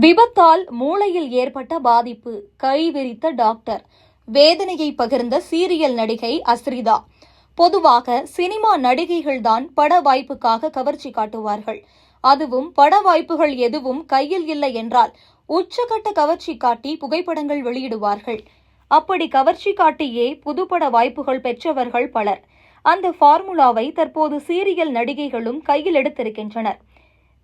விபத்தால் மூளையில் ஏற்பட்ட பாதிப்பு. கைவிரித்த டாக்டர். வேதனையை பகிர்ந்த சீரியல் நடிகை அஸ்ரிதா. பொதுவாக சினிமா நடிகைகள்தான் பட வாய்ப்புக்காக கவர்ச்சி காட்டுவார்கள். அதுவும் பட வாய்ப்புகள் எதுவும் கையில் இல்லை என்றால் உச்சகட்ட கவர்ச்சி காட்டி புகைப்படங்கள் வெளியிடுவார்கள். அப்படி கவர்ச்சி காட்டியே புதுப்பட வாய்ப்புகள் பெற்றவர்கள் பலர். அந்த ஃபார்முலாவை தற்போது சீரியல் நடிகைகளும் கையில் எடுத்திருக்கின்றனர்.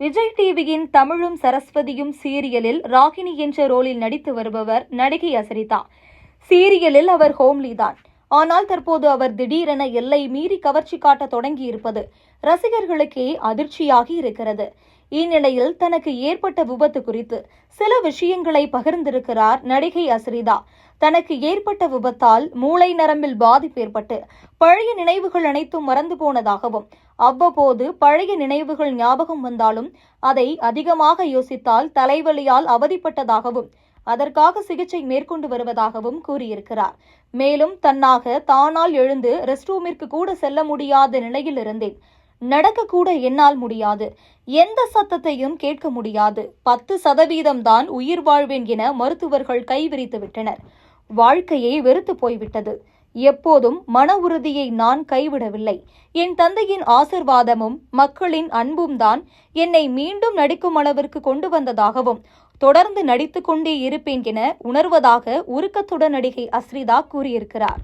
விஜய் டிவியின் தமிழும் சரஸ்வதியும் சீரியலில் ராகினி என்ற ரோலில் நடித்து வருபவர் நடிகை அசரிதா. சீரியலில் அவர் ஹோம்லி தான். ஆனால் தற்போது அவர் திடீரென எல்லை மீறி கவர்ச்சி காட்ட தொடங்கியிருப்பது ரசிகர்களுக்கே அதிர்ச்சியாகி இருக்கிறது. இந்நிலையில் தனக்கு ஏற்பட்ட விபத்து குறித்து சில விஷயங்களை பகிர்ந்திருக்கிறார் நடிகை அசரிதா தனக்கு ஏற்பட்ட விபத்தால் மூளை நரம்பில் பாதிப்பு ஏற்பட்டு பழைய நினைவுகள் அனைத்தும் மறந்து போனதாகவும் அவ்வப்போது பழைய நினைவுகள் ஞாபகம் வந்தாலும் அதை அதிகமாக யோசித்தால் தலைவலியால் அவதிப்பட்டதாகவும் அதற்காக சிகிச்சை மேற்கொண்டு வருவதாகவும் கூறியிருக்கிறார். மேலும் தன்னாக தானால் எழுந்து ரெஸ்ட் ரூமிற்கு கூட செல்ல முடியாத நிலையில் இருந்தேன். நடக்கக்கூட என்னால் முடியாது. எந்த சத்தத்தையும் கேட்க முடியாது. பத்து சதவீதம் தான் உயிர் வாழ்வேன் என மருத்துவர்கள் கைவிரித்து விட்டனர். வாழ்க்கையை வெறுத்து போய்விட்டது. எப்போதும் மன உறுதியை நான் கைவிடவில்லை. என் தந்தையின் ஆசிர்வாதமும் மக்களின் அன்பும் தான் என்னை மீண்டும் நடிக்கும் அளவிற்கு கொண்டு வந்ததாகவும் தொடர்ந்து நடித்துக் கொண்டே இருப்பேன் என உணர்வதாக உருக்கத்துடன் நடிகை அஸ்ரிதா கூறியிருக்கிறார்.